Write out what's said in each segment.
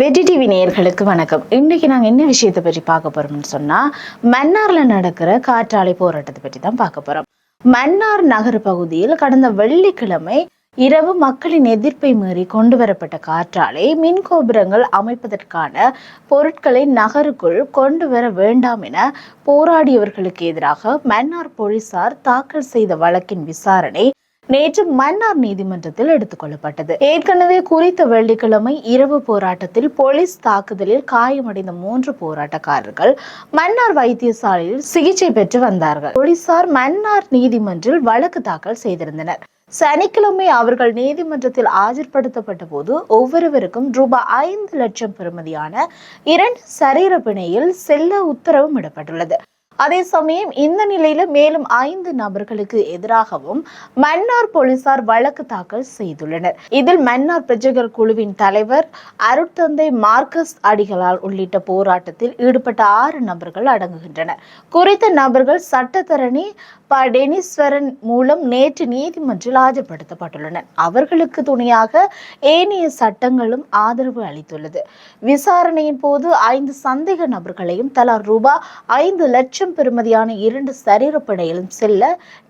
வெற்றி டிவி நேயர்களுக்கு வணக்கம். இன்னைக்கு நாங்கள் என்ன விஷயத்தை பற்றி பார்க்க போறோம்னு சொன்னால் மன்னார்ல நடக்கிற காற்றாலை போராட்டத்தை பற்றி தான் பார்க்க போறோம். மன்னார் நகர பகுதியில் கடந்த வெள்ளிக்கிழமை இரவு மக்களின் எதிர்ப்பை மீறி கொண்டு வரப்பட்ட காற்றாலை மின் கோபுரங்கள் அமைப்பதற்கான பொருட்களை நகருக்குள் கொண்டு வர வேண்டாம் என போராடியவர்களுக்கு எதிராக மன்னார் போலீசார் தாக்கல் செய்த வழக்கின் விசாரணை நேற்று மன்னார் நீதிமன்றத்தில் எடுத்துக்கொள்ளப்பட்டது ஏற்கனவே குறித்த வெள்ளிக்கிழமை இரவு போராட்டத்தில் போலீஸ் தாக்குதலில் காயமடைந்த மூன்று போராட்டக்காரர்கள் மன்னார் வைத்தியசாலையில் சிகிச்சை பெற்று வந்தார்கள். போலீசார் மன்னார் நீதிமன்றில் வழக்கு தாக்கல் செய்திருந்தனர். சனிக்கிழமை அவர்கள் நீதிமன்றத்தில் ஆஜர்படுத்தப்பட்ட போது ஒவ்வொருவருக்கும் ரூபாய் ஐந்து லட்சம் பெறுமதியான இரண்டு சரீர பிணையில் செல்ல உத்தரவும் இடப்பட்டுள்ளது அதே சமயம் இந்த நிலையில மேலும் ஐந்து நபர்களுக்கு எதிராகவும் மன்னார் போலீசார் வழக்கு தாக்கல் செய்துள்ளனர். இதில் மன்னார் பிரஜைகள் குழுவின் தலைவர் அருட்தந்தை மார்க்கஸ் அடிகளால் உள்ளிட்ட போராட்டத்தில் ஈடுபட்ட ஆறு நபர்கள் அடங்குகின்றனர். குறித்த நபர்கள் சட்டத்தரணி ப டெனிஸ்வரன் மூலம் நேற்று நீதிமன்றில் ஆஜர்படுத்தப்பட்டுள்ளனர். அவர்களுக்கு துணையாக ஏனைய சட்டங்களும் ஆதரவு அளித்துள்ளது. விசாரணையின் போது ஐந்து சந்தேக நபர்களையும் தலா ரூபாய் ஐந்து லட்சம் லட்சம் பெறுமதியான இரண்டு சரீரப்படையிலும் செல்ல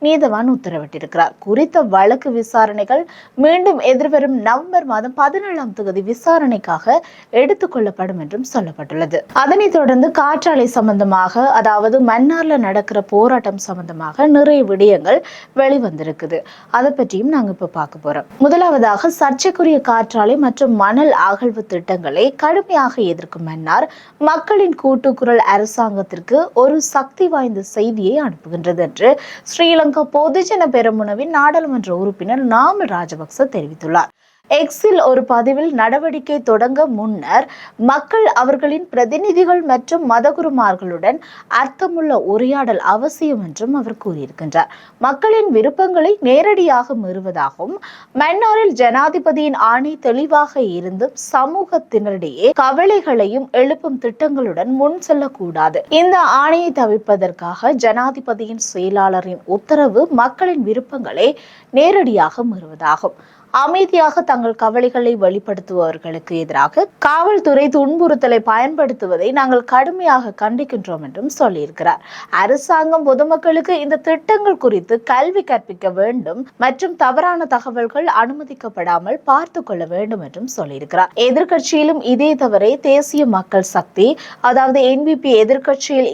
நீதவான் உத்தரவிட்டிருக்கிறார். குறித்த வழக்கு விசாரணைகள் மீண்டும் எதிர்வரும் நவம்பர் மாதம் பதினேழாம் தொகுதி விசாரணைக்காக எடுத்துக்கொள்ளப்படும் என்றும் சொல்லப்பட்டுள்ளது. அதனைத் தொடர்ந்து காற்றாலை சம்பந்தமாக அதாவது மன்னார்ல நடக்கிற போராட்டம் சம்பந்தமாக நிறைய விடயங்கள் வெளிவந்திருக்குது. அதை பற்றியும் நாங்க இப்ப பார்க்க போறோம். முதலாவதாக சர்ச்சைக்குரிய காற்றாலை மற்றும் மணல் அகழ்வு திட்டங்களை கடுமையாக எதிர்க்கும் மன்னார் மக்களின் கூட்டுக்குரல் அரசாங்கத்திற்கு ஒரு சக்தி வாய்ந்த செய்தியை அனுப்புகின்றது என்று ஸ்ரீலங்கா பொதுஜன பெருமுனவின் நாடாளுமன்ற உறுப்பினர் நாமல் ராஜபக்ச தெரிவித்துள்ளார். எக்ஸில் ஒரு பதிவில் நடவடிக்கை தொடங்க முன்னர் மக்கள் அவர்களின் பிரதிநிதிகள் மற்றும் மதகுருமார்களுடன் அர்த்தமுள்ள உரையாடல் அவசியம் என்றும் அவர் கூறியிருக்கின்றார். மக்களின் விருப்பங்களை நேரடியாக மீறுவதாகவும் மன்னாரில் ஜனாதிபதியின் ஆணை தெளிவாக இருந்தும் சமூகத்தினரிடையே கவலைகளையும் எழுப்பும் திட்டங்களுடன் முன் செல்லக்கூடாது. இந்த ஆணையை தவிர்ப்பதற்காக ஜனாதிபதியின் செயலாளரின் உத்தரவு மக்களின் விருப்பங்களை நேரடியாக மீறுவதாகும். அமைதியாக தங்கள் கவலைகளை வெளிப்படுத்துபவர்களுக்கு எதிராக காவல்துறை துன்புறுத்தலை பயன்படுத்துவதை நாங்கள் கடுமையாக கண்டிக்கின்றோம் என்றும் சொல்லியிருக்கிறார். அரசாங்கம் பொதுமக்களுக்கு இந்த திட்டங்கள் குறித்து கல்வி கற்பிக்க வேண்டும் மற்றும் தவறான தகவல்கள் அனுமதிக்கப்படாமல் பார்த்து கொள்ள வேண்டும் என்றும் சொல்லியிருக்கிறார். எதிர்க்கட்சியிலும் இதே தவிர தேசிய மக்கள் சக்தி அதாவது என்பிபி இருந்த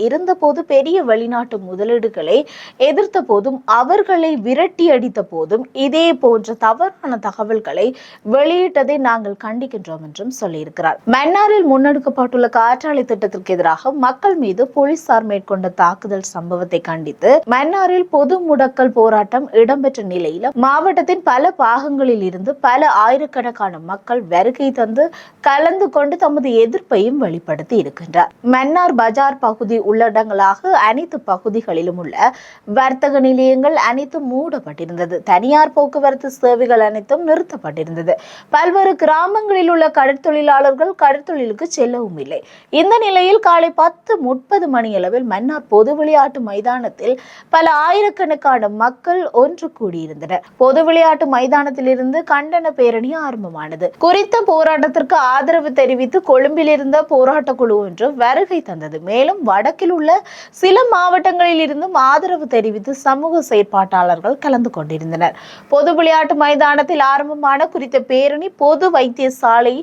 இருந்தபோது பெரிய வெளிநாட்டு முதலீடுகளை எதிர்த்த போதும் அவர்களை விரட்டி அடித்த போதும் இதே போன்ற தவறான தகவல்களை வெளியிட்டதை நாங்கள் கண்டிக்கின்றோம் என்றும் சொல்லியிருக்கிறார். மன்னாரில் முன்னெடுக்கப்பட்டுள்ள காற்றாலை திட்டத்திற்கு எதிராக மக்கள் மீது போலீசார் மேற்கொண்ட தாக்குதல் சம்பவத்தை கண்டித்து மன்னாரில் பொது முடக்கல் போராட்டம் இடம்பெற்ற நிலையில மாவட்டத்தின் பல பாகங்களில் இருந்து பல ஆயிரக்கணக்கான மக்கள் வருகை தந்து கலந்து கொண்டு தமது எதிர்ப்பையும் வெளிப்படுத்தி இருக்கின்றார். மன்னார் பஜார் பகுதி உள்ளடங்களாக அனைத்து பகுதிகளிலும் உள்ள வர்த்தக நிலையங்கள் அனைத்தும் மூடப்பட்டிருந்தது. தனியார் போக்குவரத்து சேவைகள் அனைத்தும் நிறுத்தப்பட்டிருந்தது. பல்வேறு கிராமங்களில் உள்ள கடற்தொழிலாளர்கள் கடற்தொழிலுக்கு செல்லவும் இல்லை. இந்த நிலையில் காலை பத்து முப்பது மணியளவில் மன்னார் பொது விளையாட்டு மைதானத்தில் பல ஆயிரக்கணக்கான மக்கள் ஒன்று கூடியிருந்தனர். பொது விளையாட்டு மைதானத்திலிருந்து கண்டன பேரணி ஆரம்பமானது. குறித்த போராட்டத்திற்கு ஆதரவு தெரிவித்து கொழும்பில் இருந்த போராட்ட குழு ஒன்று வருகை தந்தது. மேலும் வடக்கில் உள்ள சில மாவட்டங்களில் இருந்தும் ஆதரவு தெரிவித்து சமூக செயற்பாட்டாளர்கள் கலந்து கொண்டிருந்தனர். பொது விளையாட்டு மைதானத்தில் ஆரம்பமான குறித்த பேரணி பொது வைத்தியசாலை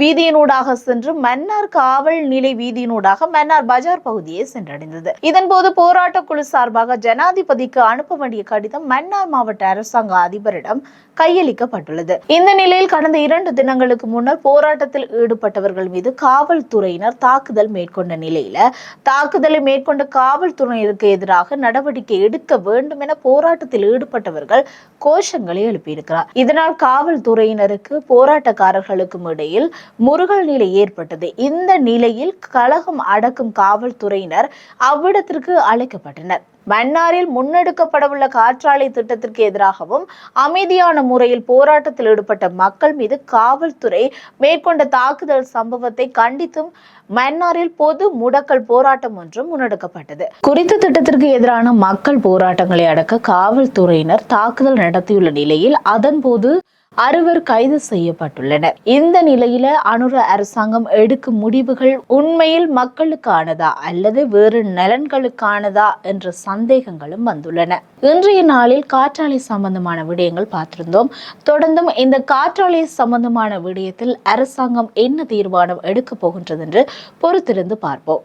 வீதியினூடாக சென்று மன்னார் காவல் நிலை வீதியினூடாக மன்னார் பஜார் பகுதியை சென்றடைந்தது. இதன்போது போராட்ட குழு சார்பாக ஜனாதிபதிக்கு அனுப்ப வேண்டிய கடிதம் மன்னார் மாவட்ட அரசாங்க அதிபரிடம் கையளிக்கப்பட்டுள்ளது. இந்த நிலையில் கடந்த இரண்டு தினங்களுக்கு முன்னர் போராட்டத்தில் ஈடுபட்டவர்கள் மீது காவல்துறையினர் தாக்குதல் மேற்கொண்ட நிலையில தாக்குதலை மேற்கொண்ட காவல்துறையினருக்கு எதிராக நடவடிக்கை எடுக்க வேண்டும் என போராட்டத்தில் ஈடுபட்டவர்கள் கோஷங்களை எழுப்பியிருக்கிறார். இதனால் காவல்துறையினருக்கு போராட்டக்காரர்களுக்கும் இடையில் முருகல் நிலை ஏற்பட்டது. இந்த நிலையில் கழகம் அடக்கும் காவல்துறையினர் அவ்விடத்திற்கு அழைக்கப்பட்டனர். மன்னாரில் முன்னெடுக்கப்படவுள்ள காற்றாலை திட்டத்திற்கு எதிராகவும் அமைதியான முறையில் போராட்டத்தில் ஈடுபட்ட மக்கள் மீது காவல்துறை மேற்கொண்ட தாக்குதல் சம்பவத்தை கண்டித்தும் மன்னாரில் பொது முடக்கல் போராட்டம் ஒன்றும் முன்னெடுக்கப்பட்டது. குறித்த திட்டத்திற்கு எதிரான மக்கள் போராட்டங்களை அடக்க காவல்துறையினர் தாக்குதல் நடத்தியுள்ள நிலையில் அதன்போது அறுவர் கைது செய்யப்பட்டுள்ளனர். இந்த நிலையில அனுர அரசாங்கம் எடுக்கும் முடிவுகள் உண்மையில் மக்களுக்கானதா அல்லது வேறு நலன்களுக்கானதா என்ற சந்தேகங்களும் வந்துள்ளன. இன்றைய நாளில் காற்றாலை சம்பந்தமான விடயங்கள் பார்த்திருந்தோம். தொடர்ந்தும் இந்த காற்றாலை சம்பந்தமான விடயத்தில் அரசாங்கம் என்ன தீர்மானம் எடுக்கப் போகின்றது என்று பொறுத்திருந்து பார்ப்போம்.